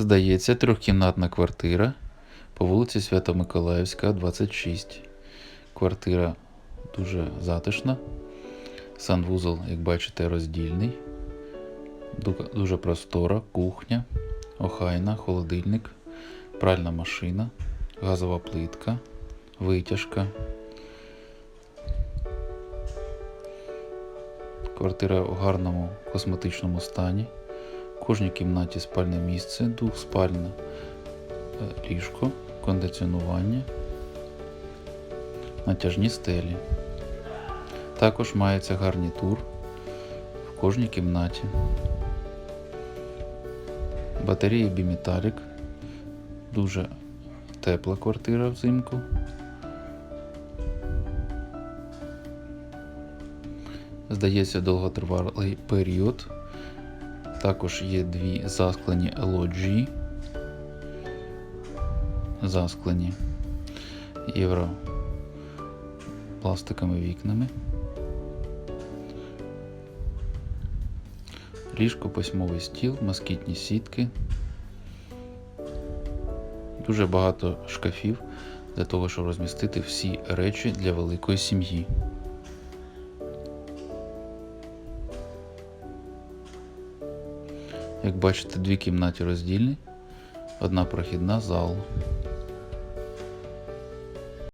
Здається, трьохкімнатна квартира по вулиці Свято-Миколаївська, 26. Квартира дуже затишна. Санвузол, як бачите, роздільний. Дуже простора, кухня, охайна, холодильник, пральна машина, газова плитка, витяжка. Квартира у гарному косметичному стані. В кожній кімнаті спальне місце, двохспальне ліжко, кондиціонування, натяжні стелі. Також мається гарнітур в кожній кімнаті. Батареї Bimetallic. Дуже тепла квартира взимку. Здається, довготривалий період. Також є дві засклені лоджії. Засклені євро пластиковими вікнами. Ліжко, письмовий стіл, москітні сітки. Дуже багато шкафів для того, щоб розмістити всі речі для великої сім'ї. Як бачите, дві кімнаті роздільні, одна прохідна зал.